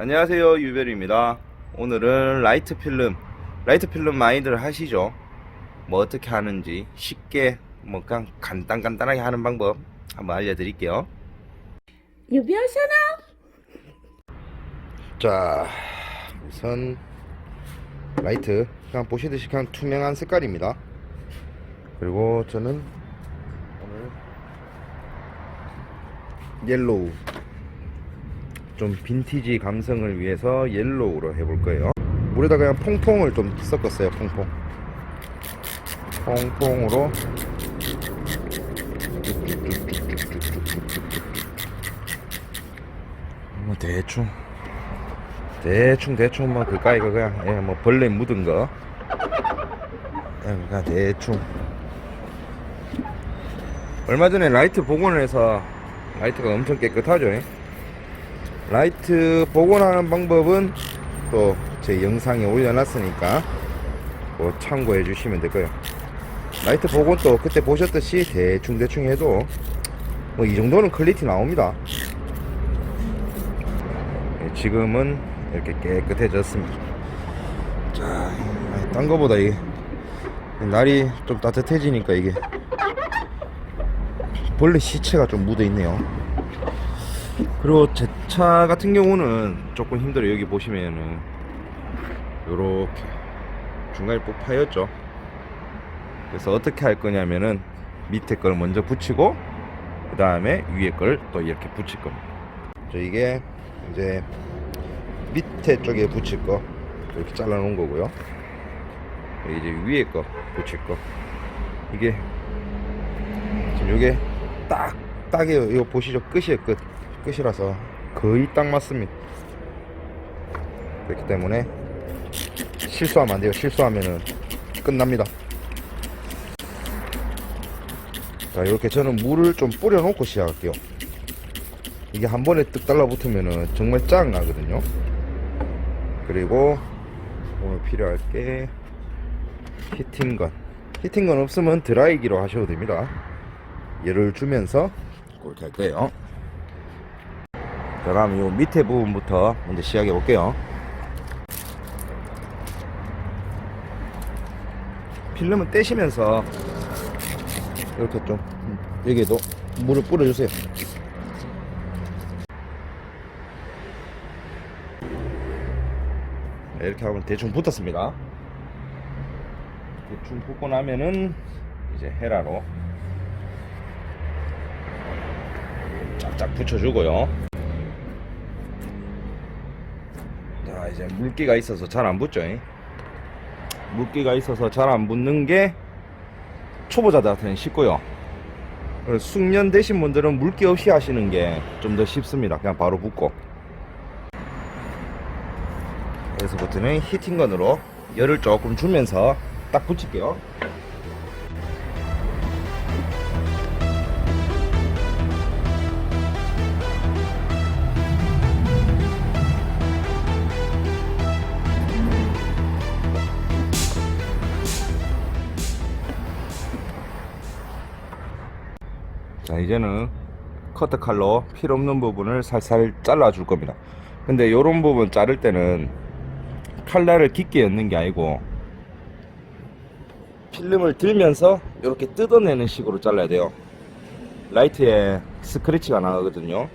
안녕하세요 유별입니다. 오늘은 라이트 필름 라이트 필름 많이들 하시죠? 뭐 어떻게 하는지 쉽게 뭐 그냥 간단 간단하게 하는 방법 한번 알려드릴게요. 유비오셔나 자 우선 라이트 그냥 보시듯이 그냥 투명한 색깔입니다. 그리고 저는 오늘 옐로우 좀 빈티지 감성을 위해서 옐로우로 해볼 거예요. 물에다 그냥 퐁퐁을 좀 섞었어요 퐁퐁. 퐁퐁으로. 뭐 대충. 대충 대충 뭐 그까 이거 그냥 예, 뭐 벌레 묻은 거. 예, 그냥 대충. 얼마 전에 라이트 복원을 해서 라이트가 엄청 깨끗하죠 예? 라이트 복원하는 방법은 또 제 영상에 올려놨으니까 뭐 참고해 주시면 될 거예요 라이트 복원도 그때 보셨듯이 대충 대충 해도 뭐 이 정도는 퀄리티 나옵니다 예, 지금은 이렇게 깨끗해졌습니다. 자, 딴 거보다 이게 날이 좀 따뜻해지니까 이게 벌레 시체가 좀 묻어 있네요. 그리고 제 차 같은 경우는 조금 힘들어요. 여기 보시면은 요렇게 중간에 꼭 파였죠. 그래서 어떻게 할 거냐면은 밑에 걸 먼저 붙이고 그 다음에 위에 걸 또 이렇게 붙일 겁니다. 저 이게 이제 밑에 쪽에 붙일 거 이렇게 잘라 놓은 거고요. 이제 위에 거 붙일 거 이게 지금 이게 딱 딱이에요. 이거 보시죠 끝이에요 끝 끝이라서 거의 딱 맞습니다. 그렇기 때문에 실수하면 안 돼요. 실수하면은 끝납니다. 자 이렇게 저는 물을 좀 뿌려 놓고 시작할게요. 이게 한 번에 뜩 달라붙으면은 정말 짱 나거든요. 그리고 오늘 필요할 게 히팅건. 히팅건 없으면 드라이기로 하셔도 됩니다. 열을 주면서 그렇게 할 거예요. 자, 그럼 요 밑에 부분부터 먼저 시작해 볼게요. 필름은 떼시면서 이렇게 좀 여기에도 물을 뿌려주세요. 네, 이렇게 하면 대충 붙었습니다. 대충 붙고 나면은 이제 헤라로 쫙쫙 붙여주고요. 이제 물기가 있어서 잘 안 붙죠. 잉? 물기가 있어서 잘 안 붙는 게 초보자들한테는 쉽고요. 숙련 되신 분들은 물기 없이 하시는 게 좀 더 쉽습니다. 그냥 바로 붙고. 여기서부터는 히팅건으로 열을 조금 주면서 딱 붙일게요. 이제는 커트 칼로 필요 없는 부분을 살살 잘라 줄 겁니다. 근데 요런 부분 자를 때는 칼날을 깊게 엮는 게 아니고 필름을 들면서 이렇게 뜯어내는 식으로 잘라야 돼요. 라이트에 스크래치가 나거든요.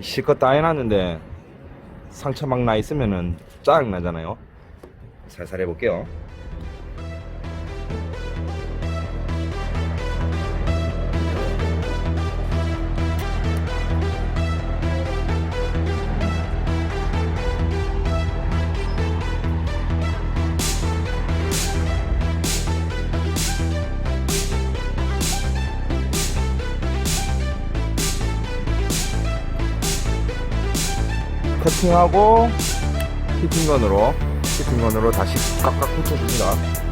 실컷 다 해놨는데 상처 막 나 있으면은 짜증 나잖아요. 살살 해볼게요 커팅하고 히팅건으로 히팅건으로 다시 꽉꽉 붙여줍니다.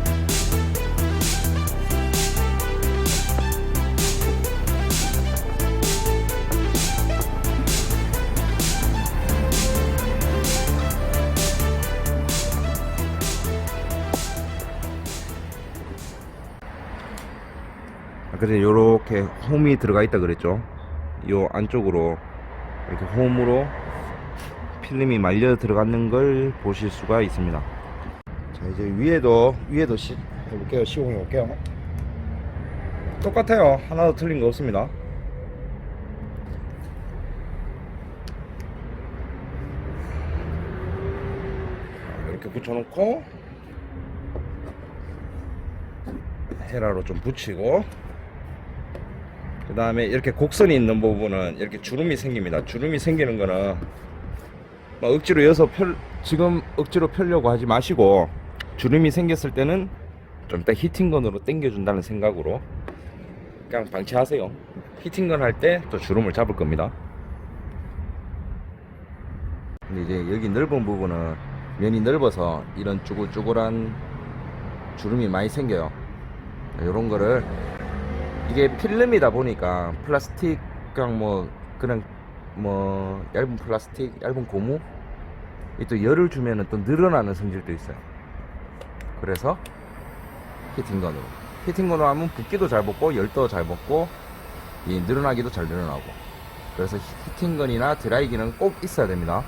그래서 요렇게 홈이 들어가 있다 그랬죠 요 안쪽으로 이렇게 홈으로 필름이 말려 들어가는 걸 보실 수가 있습니다. 자 이제 위에도 위에도 시, 해볼게요. 시공해 볼게요. 똑같아요. 하나도 틀린 거 없습니다. 자, 이렇게 붙여놓고 헤라로 좀 붙이고 그 다음에 이렇게 곡선이 있는 부분은 이렇게 주름이 생깁니다. 주름이 생기는 거는 막 억지로 여서 펼 지금 억지로 펴려고 하지 마시고 주름이 생겼을 때는 좀 이따 히팅건으로 당겨준다는 생각으로 그냥 방치하세요. 히팅건 할 때 또 주름을 잡을 겁니다. 근데 이제 여기 넓은 부분은 면이 넓어서 이런 쭈글쭈글한 주름이 많이 생겨요. 이런 거를 이게 필름이다 보니까 플라스틱 그냥 뭐 그냥 뭐 얇은 플라스틱 얇은 고무 이 또 열을 주면은 또 늘어나는 성질도 있어요. 그래서 히팅건으로 히팅건으로 하면 붓기도 잘 붙고 열도 잘 붙고 이 늘어나기도 잘 늘어나고 그래서 히팅건이나 드라이기는 꼭 있어야 됩니다.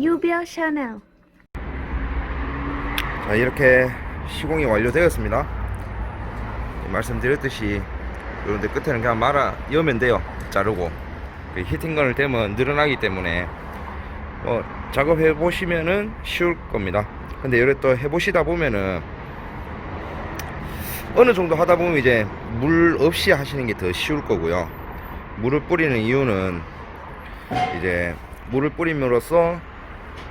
유별 샤넬. 자 이렇게 시공이 완료되었습니다. 말씀드렸듯이 요런데 끝에는 그냥 말아 여면 돼요. 자르고. 그 히팅건을 대면 늘어나기 때문에 뭐 작업해 보시면은 쉬울 겁니다. 근데 이래 또 해보시다 보면은 어느 정도 하다 보면 이제 물 없이 하시는 게 더 쉬울 거고요. 물을 뿌리는 이유는 이제 물을 뿌림으로써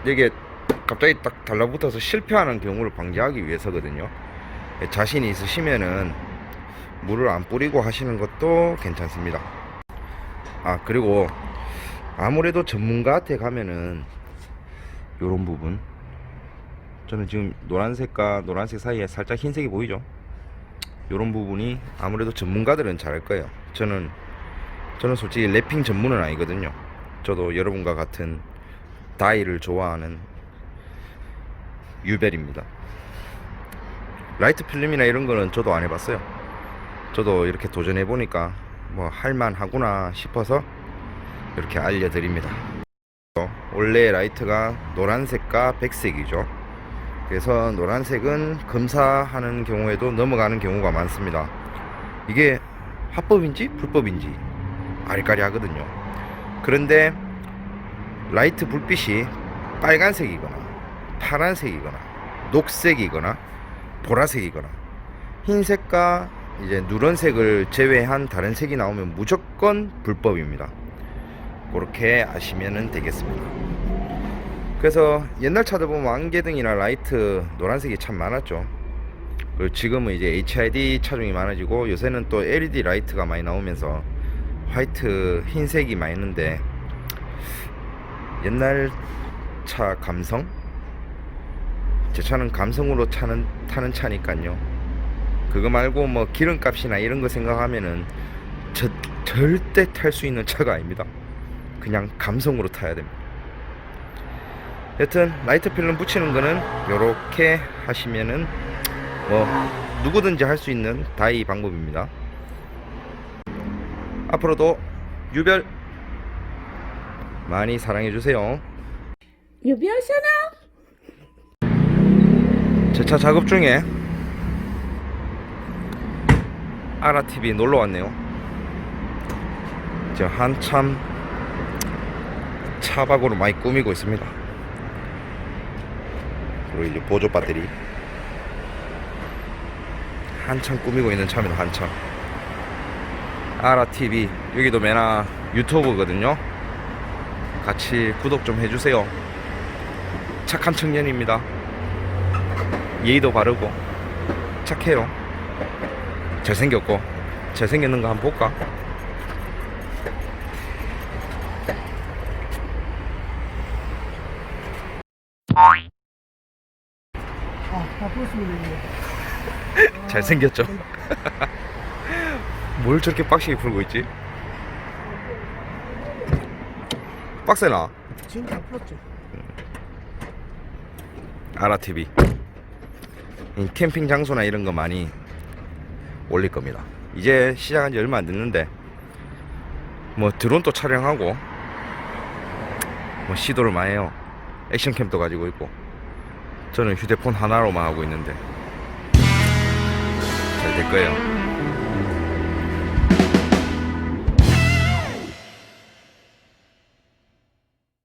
이게 갑자기 딱 달라붙어서 실패하는 경우를 방지하기 위해서거든요. 자신이 있으시면은 물을 안 뿌리고 하시는 것도 괜찮습니다. 아 그리고 아무래도 전문가한테 가면은 요런 부분 저는 지금 노란색과 노란색 사이에 살짝 흰색이 보이죠? 요런 부분이 아무래도 전문가들은 잘할 거예요. 저는 저는 솔직히 랩핑 전문은 아니거든요. 저도 여러분과 같은 다이를 좋아하는 유벨입니다. 라이트 필름이나 이런 거는 저도 안 해봤어요. 저도 이렇게 도전해 보니까 뭐 할만하구나 싶어서 이렇게 알려드립니다. 원래 라이트가 노란색과 백색이죠. 그래서 노란색은 검사하는 경우에도 넘어가는 경우가 많습니다. 이게 합법인지 불법인지 아리까리 하거든요. 그런데 라이트 불빛이 빨간색이거나 파란색이거나 녹색이거나 보라색이거나 흰색과 이제 누런색을 제외한 다른 색이 나오면 무조건 불법입니다. 그렇게 아시면 되겠습니다. 그래서 옛날 차들 보면 안개등이나 라이트 노란색이 참 많았죠. 그리고 지금은 이제 HID 차종이 많아지고 요새는 또 LED 라이트가 많이 나오면서 화이트 흰색이 많이 있는데 옛날 차 감성? 제 차는 감성으로 차는, 타는 차니까요. 그거 말고 뭐 기름값이나 이런 거 생각하면은 저, 절대 탈 수 있는 차가 아닙니다. 그냥 감성으로 타야 됩니다. 여튼 라이트 필름 붙이는 거는 이렇게 하시면은 뭐 누구든지 할 수 있는 다이 방법입니다. 앞으로도 유별 많이 사랑해 주세요. 유별 샤넬 제차 작업 중에 아라TV 놀러 왔네요. 지금 한참 차박으로 많이 꾸미고 있습니다. 그리고 이제 보조 배터리 한참 꾸미고 있는 차입니다. 한참 아라TV 여기도 메나 유튜브거든요. 같이 구독 좀 해주세요. 착한 청년입니다. 예의도 바르고 착해요. 잘생겼고 잘생겼는 거 한번 볼까? 아. 잘생겼죠? 뭘 저렇게 빡시게 풀고 있지? 빡세나? 지금 다 풀었죠. 아라TV 이 캠핑 장소나 이런 거 많이 올릴 겁니다. 이제 시작한 지 얼마 안 됐는데 뭐 드론도 촬영하고 뭐 시도를 많이 해요. 액션캠도 가지고 있고 저는 휴대폰 하나로만 하고 있는데 잘 될 거예요